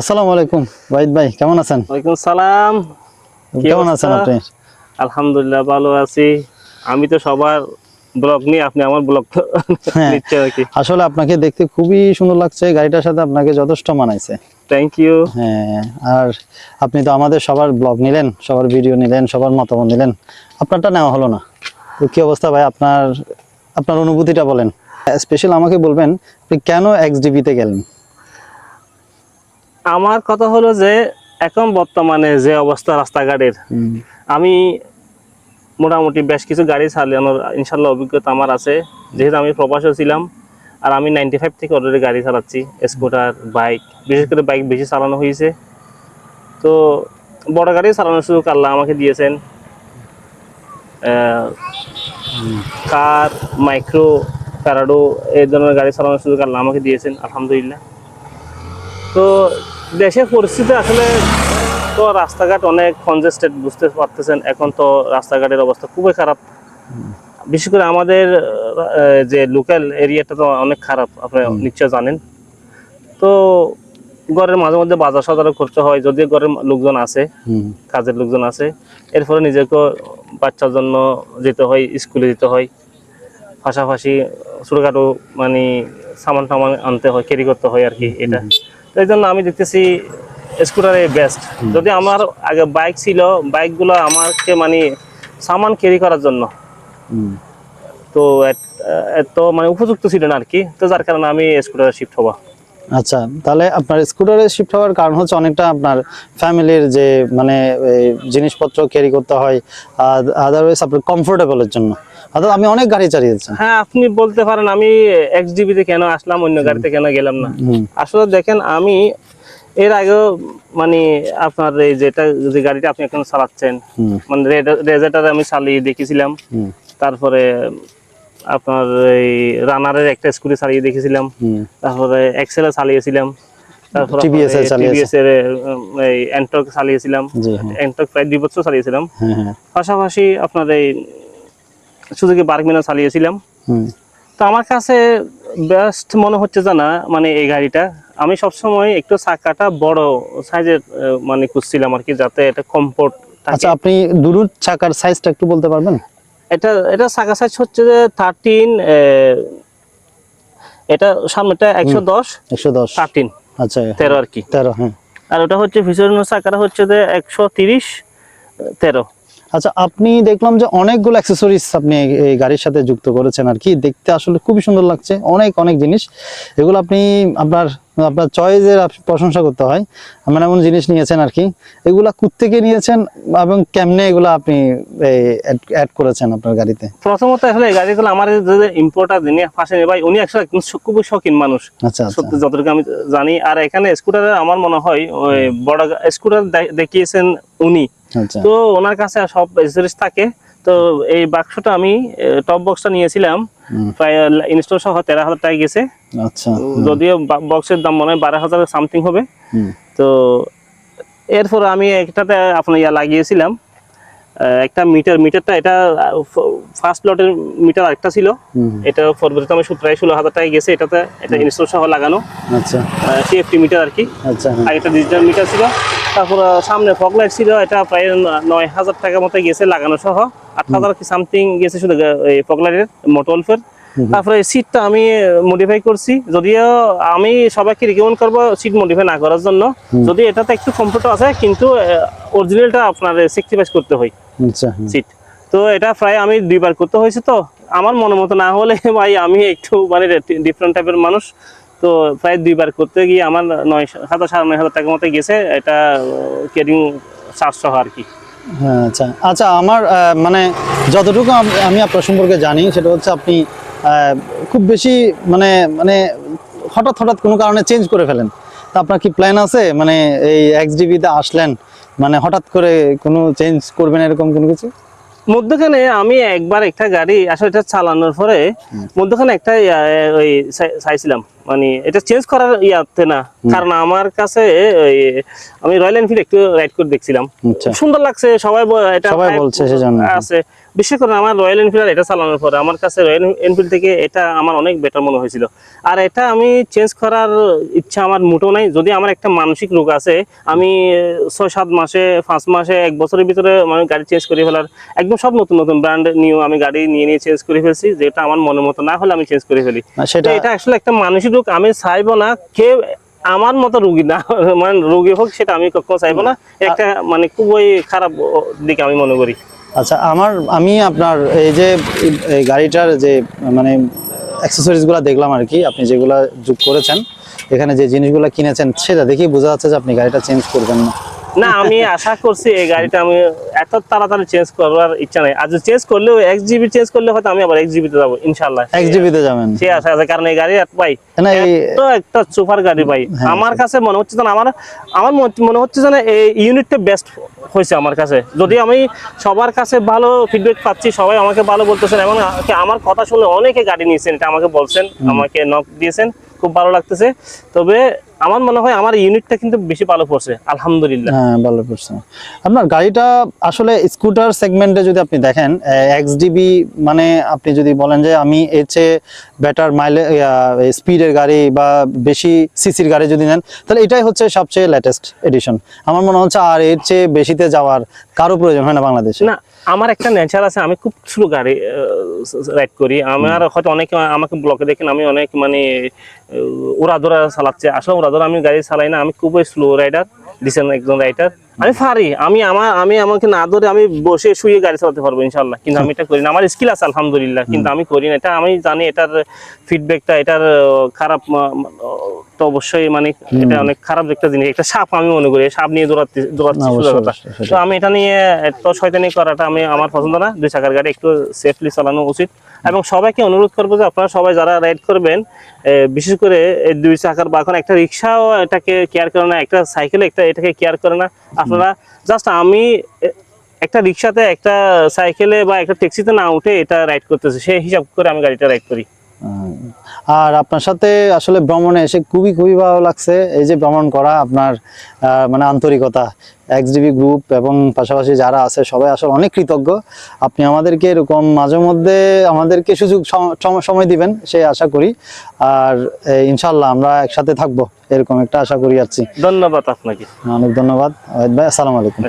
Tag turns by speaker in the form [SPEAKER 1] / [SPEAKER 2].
[SPEAKER 1] আসসালামু আলাইকুম। ওয়াহিদ ভাই কেমন আছেন?
[SPEAKER 2] ওয়ালাইকুম সালাম।
[SPEAKER 1] কেমন আছেন আপনি?
[SPEAKER 2] আলহামদুলিল্লাহ ভালো আছি। আমি তো সবার ব্লগ নিয়ে আপনি আমার ব্লগ
[SPEAKER 1] হ্যাঁ।
[SPEAKER 2] নিচ্ছে আর কি।
[SPEAKER 1] আসলে আপনাকে দেখতে খুবই সুন্দর লাগছে গাড়িটার সাথে আপনাকে যথেষ্ট মানাইছে।
[SPEAKER 2] থ্যাংক ইউ
[SPEAKER 1] হ্যাঁ আর আপনি তো আমাদের সবার ব্লগ নিলেন সবার ভিডিও নিলেন সবার মতামত নিলেন। আপনারটা নেওয়া হলো না। তো কি অবস্থা ভাই? আপনার আপনার অনুভূতিটা বলেন। স্পেশাল আমাকে বলবেন আপনি কেন এক্স ডিবিতে গেলেন?
[SPEAKER 2] আমার কথা হলো যে এখন বর্তমানে যে অবস্থা রাস্তাঘাটের আমি মোটামুটি বেশ কিছু গাড়ি চালানোর ইনশাল্লাহ অভিজ্ঞতা আমার আছে। যেহেতু আমি প্রবাসও ছিলাম আর আমি নাইনটি ফাইভ থেকে অলরেডি গাড়ি চালাচ্ছি স্কুটার বাইক বিশেষ করে বাইক বেশি চালানো হয়েছে। তো বড় গাড়ি চালানোর সুযোগ আল্লাহ আমাকে দিয়েছেন। কার মাইক্রো প্যারাডো এই ধরনের গাড়ি চালানোর সুযোগ আল্লাহ আমাকে দিয়েছেন আলহামদুলিল্লাহ। তো দেশের পরিস্থিতি আসলে তো রাস্তাঘাট অনেক কনজেস্টেড বুঝতে পারতেছেন। এখন তো রাস্তাঘাটের অবস্থা খুবই খারাপ। বিশেষ করে আমাদের যে লোকাল এরিয়াটা তো অনেক খারাপ আপনি নিশ্চয় জানেন। তো ঘরের মাঝে মধ্যে বাজার সাজারও করতে হয় যদিও ঘরের লোকজন আছে কাজের লোকজন আছে। এর ফলে নিজেকে বাচ্চার জন্য যেতে হয় স্কুলে যেতে হয়। পাশাপাশি ছোটোখাটো মানে সামান টামান আনতে হয় ক্যারি করতে হয় আর কি এটা। এই জন্য আমি দেখতেছি স্কুটারে বেস্ট যদি আমার আগে বাইক ছিল বাইকগুলো আমাকে মানে সামান ক্যারি করার জন্য। তো এত- মানে উপযুক্ত ছিল না আর কি। তো যার কারণে আমি স্কুটারে শিফট হওয়া
[SPEAKER 1] আচ্ছা তাহলে আপনার স্কুটারে শিফট হওয়ার কারণ হচ্ছে অনেকটা আপনার ফ্যামিলির যে মানে জিনিসপত্র ক্যারি করতে হয় আদারওয়াইজ আপনার কমফোর্টেবলের জন্য। অর্থাৎ আমি অনেক গাড়ি চালিয়েছি।
[SPEAKER 2] হ্যাঁ আপনি বলতে পারেন আমি এক্স ডিবিতে কেন আসলাম অন্য গাড়িতে কেন গেলাম না? আসলে দেখেন আমি এর আগেও মানে আপনার এই যেটা যে গাড়িটা আপনি এখন চালাচ্ছেন মানে রেজাটার আমি চালিয়ে দেখেছিলাম। তারপরে আপনার এই রানারের একটা স্কুটি চালিয়ে দেখেছিলাম। তারপরে এক্সেলে চালিয়েছিলাম। তারপরে
[SPEAKER 1] TVS এর চালিয়েছে।
[SPEAKER 2] টিভিএস এর এই এন্টক চালিয়েছিলাম।
[SPEAKER 1] হ্যাঁ।
[SPEAKER 2] এন্টক প্রায় দুই বছর চালিয়েছিলাম।
[SPEAKER 1] হ্যাঁ হ্যাঁ।
[SPEAKER 2] পাশাপাশি আপনার এই সুজুকি বার্গমিনা চালিয়েছিলাম। তো আমার কাছে বেস্ট মনে হচ্ছে জানা মানে এই গাড়িটা। আমি সবসময় একটু চাকাটা বড় সাইজের মানে খুঁজছিলাম আর কি যাতে এটা কমফোর্ট
[SPEAKER 1] আচ্ছা আপনি দুরুর চাকার সাইজটা একটু বলতে পারবেন?
[SPEAKER 2] এটা এটা চাকা সাইজ হচ্ছে যে থার্টিন এটা সামনেটা একশো দশ
[SPEAKER 1] একশো দশ।
[SPEAKER 2] থার্টিন
[SPEAKER 1] আচ্ছা
[SPEAKER 2] তেরো আর কি।
[SPEAKER 1] তেরো হ্যাঁ।
[SPEAKER 2] আর ওটা হচ্ছে পিছনের চাকাটা হচ্ছে যে একশো তিরিশ তেরো।
[SPEAKER 1] আচ্ছা আপনি দেখলাম যে অনেকগুলো অ্যাক্সেসরিজ আপনি এই- এই গাড়ির সাথে যুক্ত করেছেন আর কি। দেখতে আসলে খুবই সুন্দর লাগছে। অনেক অনেক জিনিস। এগুলো আপনি আপনার আপনার চয়েসের প্রশংসা করতে হয়। এমন এমন জিনিস নিয়েছেন আর কি। এগুলা থেকে নিয়েছেন এবং কেমনে এগুলো আপনি অ্যাড করেছেন আপনার গাড়িতে?
[SPEAKER 2] প্রথমত আসলে এই গাড়িগুলো আমার যে ইম্পোর্টার যিনি পাশে ভাই উনি আসলে খুবই শৌখিন মানুষ।
[SPEAKER 1] আচ্ছা আচ্ছা।
[SPEAKER 2] সত্যি যতটুকু আমি জানি। আর এখানে স্কুটারে আমার মনে হয় ওই বড় স্কুটার দেখিয়েছেন উনি।
[SPEAKER 1] আচ্ছা।
[SPEAKER 2] তো ওনার কাছে সব এক্সেসরিজ থাকে। তো এই বাক্সটা আমি টপ বক্সটা নিয়েছিলাম। প্রায় ইনস্টল সহ তেরো হাজার টাকা গেছে।
[SPEAKER 1] আচ্ছা।
[SPEAKER 2] যদিও বক্সের দাম মনে হয় বারো হাজার সামথিং হবে। তো এরপর আমি একটাতে আপনার ইয়া লাগিয়েছিলাম। একটা মিটার মিটারটা এটা ফার্স্ট লটের মিটার আরেকটা ছিল। এটা পরবর্তীতে আমি প্রায় ষোলো হাজার টাকা গেছে এটাতে এটা ইনস্টল সহ লাগানো।
[SPEAKER 1] আচ্ছা।
[SPEAKER 2] সিএফটি মিটার আর কি।
[SPEAKER 1] আচ্ছা
[SPEAKER 2] আর একটা ডিজিটাল মিটার ছিল। তারপর সামনে ফগ লাইট ছিল এটা প্রায় নয় হাজার টাকার মতো গেছে লাগানো সহ। আট হাজার কি সামথিং গেছে শুধু এই ফগ লাইটের মোটলফের তারপরে সিটটা আমি মডিফাই করছি। যদিও আমি সবাইকে রিকমেন্ড করব সিট মডিফাই না করার জন্য। যদি এটাতে একটু কমফোর্ট আছে কিন্তু অরিজিনালটা আপনার স্যাক্রিফাইস করতে হ্যাঁ, সিট তো এটা প্রায় আমি দুইবার করতে হয়েছে তো। আমার মনে মতো না হলে ভাই আমি একটু মানে ডিফারেন্ট টাইপের মানুষ। তো প্রায় দুইবার করতে গিয়ে আমার নয় হাজার সাড়ে নয় হাজার টাকার মতো গেছে এটা চার্জ সহ আর কি।
[SPEAKER 1] হ্যাঁ, আচ্ছা। আচ্ছা আমার মানে যতটুকু আমি আপনার সম্পর্কে জানি সেটা হচ্ছে আপনি খুব বেশি মানে মানে হঠাৎ হঠাৎ কোনো কারণে চেঞ্জ করে ফেলেন। তা আপনার কি প্ল্যান আছে? মানে এই এক্স ডিবিতে আসলেন মানে হঠাৎ করে কোনো চেঞ্জ করবেন এরকম কোনো কিছু?
[SPEAKER 2] মধ্যখানে আমি একবার একটা গাড়ি আসলে এটা চালানোর পরে মধ্যখানে একটা ওই চাইছিলাম। মানে এটা চেঞ্জ করার ইয়াতে না। কারণ আমার কাছে ওই আমি রয়্যাল এনফিল্ড একটু রাইড করে দেখছিলাম।
[SPEAKER 1] আচ্ছা।
[SPEAKER 2] সুন্দর লাগছে সবাই এটা
[SPEAKER 1] সবাই বলছে সেজন্য।
[SPEAKER 2] আছে। বিশেষ করে আমার রয়্যাল এনফিল্ড এটা চালানোর পরে আমার কাছে রয়্যাল এনফিল্ড থেকে এটা আমার অনেক বেটার মনে হয়েছিল। আর এটা আমি চেঞ্জ করার ইচ্ছা আমার মোটেও নাই। যদি আমার একটা মানসিক রোগ আছে আমি ছয় সাত মাসে পাঁচ মাসে এক বছরের ভিতরে মানে গাড়ি চেঞ্জ করে ফেলার একদম সব নতুন নতুন ব্র্যান্ড নিউ আমি গাড়ি নিয়ে নিয়ে চেঞ্জ করে ফেলছি যেটা আমার মনের মতো না হলে আমি চেঞ্জ করে ফেলি।
[SPEAKER 1] সেটা
[SPEAKER 2] এটা আসলে একটা মানসিক রোগ আমি চাইব না কে আমার মতো রুগী না মানে রোগী হোক সেটা আমি কখনো চাইব না। একটা মানে খুবই খারাপ দিকে আমি মনে করি।
[SPEAKER 1] আচ্ছা আমার, আমি আপনার এই যে গাড়িটার যে মানে অ্যাক্সেসরিজগুলো দেখলাম আর কি, আপনি যেগুলো যোগ করেছেন, এখানে যে জিনিসগুলো কিনেছেন, সেটা দেখি বোঝা যাচ্ছে যে আপনি গাড়িটা চেঞ্জ করবেন না।
[SPEAKER 2] না আমি আশা করছি এই গাড়িটা আমি এত তাড়াতাড়ি চেঞ্জ করার ইচ্ছা নাই। আর চেঞ্জ করলেও এক জিবি চেঞ্জ করলে হয়তো আমি আবার এক জিবিতে যাব ইনশাল্লাহ
[SPEAKER 1] এক্স জিবিতে যাবেন।
[SPEAKER 2] সে আশা আছে কারণ এই গাড়ি পাই
[SPEAKER 1] না
[SPEAKER 2] এত একটা সুপার গাড়ি ভাই।
[SPEAKER 1] হ্যাঁ,
[SPEAKER 2] আমার কাছে মনে হচ্ছে যেন আমার আমার মনে- হচ্ছে যেন এই ইউনিটটা বেস্ট হয়েছে আমার কাছে। যদি আমি সবার কাছে ভালো ফিডব্যাক পাচ্ছি সবাই আমাকে ভালো বলতেছেন এবং আমার কথা শুনে অনেকে গাড়ি নিয়েছেন এটা আমাকে বলছেন আমাকে নক দিয়েছেন খুব ভালো লাগতেছে। তবে আমার মনে হয় আমার ইউনিটটা কিন্তু বেশি ভালো পড়ছে আলহামদুলিল্লাহ।
[SPEAKER 1] হ্যাঁ ভালো করছে আপনার গাড়িটা আসলে স্কুটার সেগমেন্টে যদি আপনি দেখেন এক্স ডিবি মানে আপনি যদি বলেন যে আমি এর চেয়ে বেটার মাইলে স্পিডের গাড়ি বা বেশি সিসির গাড়ি যদি নেন তাহলে এটাই হচ্ছে সবচেয়ে লেটেস্ট এডিশন আমার মনে হচ্ছে আর এর চেয়ে বেশিতে যাওয়ার কারও প্রয়োজন হয় না বাংলাদেশে।
[SPEAKER 2] না আমার একটা নেচার আছে আমি খুব স্লো গাড়ি রাইড করি। আমার হয়তো অনেকে আমাকে ব্লকে দেখেন আমি অনেক মানে ওরা ধরা চালাচ্ছে। আসলে ওরা ধরা আমি গাড়ি চালাই না আমি খুবই স্লো রাইডার ডিসেন্ট একজন রাইডার আমি পারি আমি আমার আমি আমাকে না ধরে আমি বসে শুয়ে গাড়ি চালাতে পারব ইনশাল্লাহ কিন্তু আমি এটা করি না। আমার স্কিল আছে আলহামদুলিল্লাহ। কিন্তু আমি করি না। এটা আমি জানি এটার ফিডব্যাকটা এটার খারাপ তো অবশ্যই মানে এটা অনেক খারাপ একটা জিনিস। একটা সাপ আমি মনে করি সাপ নিয়ে দৌড়াতে দৌড়াচ্ছি কথা। তো আমি এটা নিয়ে এত শয়তানি করাটা আমি আমার পছন্দ না। দুই চাকার গাড়ি একটু সেফলি চালানো উচিত। এবং সবাইকে অনুরোধ করব যে আপনারা সবাই যারা রাইড করবেন বিশেষ করে দুই চাকার বা এখন একটা রিক্সাও এটাকে কেয়ার করে না একটা সাইকেল একটা এটাকে কেয়ার করে না। আপনারা জাস্ট আমি একটা রিক্সাতে একটা সাইকেলে বা একটা ট্যাক্সিতে না উঠে এটা রাইড করতেছে সেই হিসাব করে আমি গাড়িটা রাইড করি।
[SPEAKER 1] আর আপনার সাথে আসলে ভ্রমণে এসে খুবই খুবই ভালো লাগছে। এই যে ভ্রমণ করা আপনার মানে আন্তরিকতা এক্সডিবি গ্রুপ এবং পাশাপাশি যারা আছে সবাই আসলে অনেক কৃতজ্ঞ। আপনি আমাদেরকে এরকম মাঝে মধ্যে আমাদেরকে সুযোগ সম- সম- সময় দিবেন সেই আশা করি। আর ইনশাল্লাহ আমরা একসাথে থাকব এরকম একটা আশা করি যাচ্ছি
[SPEAKER 2] ধন্যবাদ আপনাকে।
[SPEAKER 1] অনেক ধন্যবাদ। ভাই আসসালামু আলাইকুম।